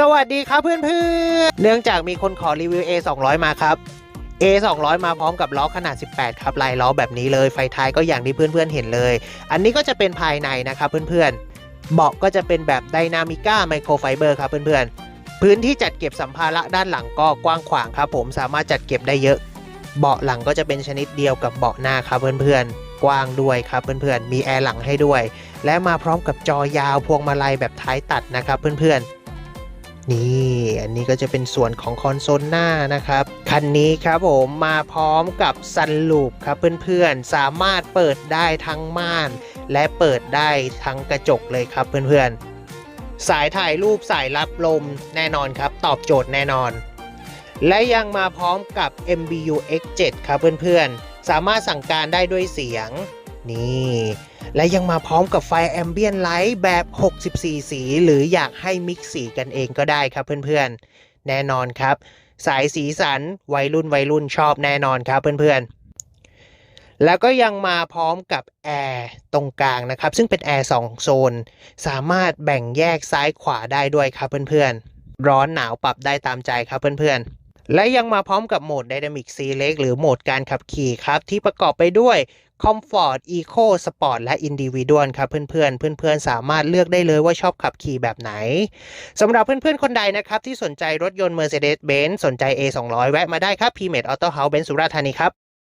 สวัสดีครับเพื่อนๆ เนื่องจากมีคนขอรีวิว A 2 0 0มาครับ A 2 0 0มาพร้อมกับล้อขนาด 18 ครับลายล้อแบบนี้เลยไฟท้ายก็อย่างที่เพื่อนๆเห็นเลย อันนี้ก็จะเป็นภายในนะครับเพื่อนๆ เบาะก็จะเป็นแบบไดนามิก้าไมโครไฟเบอร์ครับเพื่อนๆ พื้นที่จัดเก็บสัมภาระด้านหลังก็กว้างขวางครับผมสามารถจัดเก็บได้เยอะ เบาะหลังก็จะเป็นชนิดเดียวกับเบาะหน้าครับเพื่อนๆกว้างด้วยครับเพื่อนๆ มีแอร์หลังให้ด้วย และมาพร้อมกับจอยาวพวงมาลัยแบบท้ายตัดนะครับเพื่อนๆ นี่อันนี้ก็จะเป็นส่วนของคอนโซลหน้านะครับ คันนี้ครับผมมาพร้อมกับซันลูปครับเพื่อนๆ สามารถเปิดได้ทั้งม่าน และเปิดได้ทั้งกระจกเลยครับเพื่อนๆ สายถ่ายรูปสายรับลมแน่นอนครับ ตอบโจทย์แน่นอน และยังมาพร้อมกับ MBU X7 ครับเพื่อนๆ สามารถสั่งการได้ด้วยเสียง นี่ และยังมาพร้อมกับไฟแอมเบียนไลท์แบบ 64 สี หรืออยากให้มิกซ์สีกันเองก็ได้ครับเพื่อนๆ แน่นอนครับ สายสีสันวัยรุ่นวัยรุ่นชอบแน่นอนครับเพื่อนๆแล้วก็ยังมาพร้อมกับแอร์ตรงกลางนะครับ ซึ่งเป็นแอร์2โซน สามารถแบ่งแยกซ้ายขวาได้ด้วยครับเพื่อนๆ ร้อนหนาวปรับได้ตามใจครับเพื่อนๆ และยังมาพร้อมกับโหมด Dynamic Select หรือโหมดการขับขี่ครับ ที่ประกอบไปด้วย Comfort Eco Sport และ Individual ครับเพื่อนๆ เพื่อนๆ สามารถเลือกได้เลยว่าชอบขับขี่แบบไหนสำหรับเพื่อนๆ คนใดนะครับ ที่สนใจรถยนต์ Mercedes-Benz สนใจ A 2 0 0 แวะมาได้ครับ p m e t Auto House เบนสุราษฎร์ธานีครับ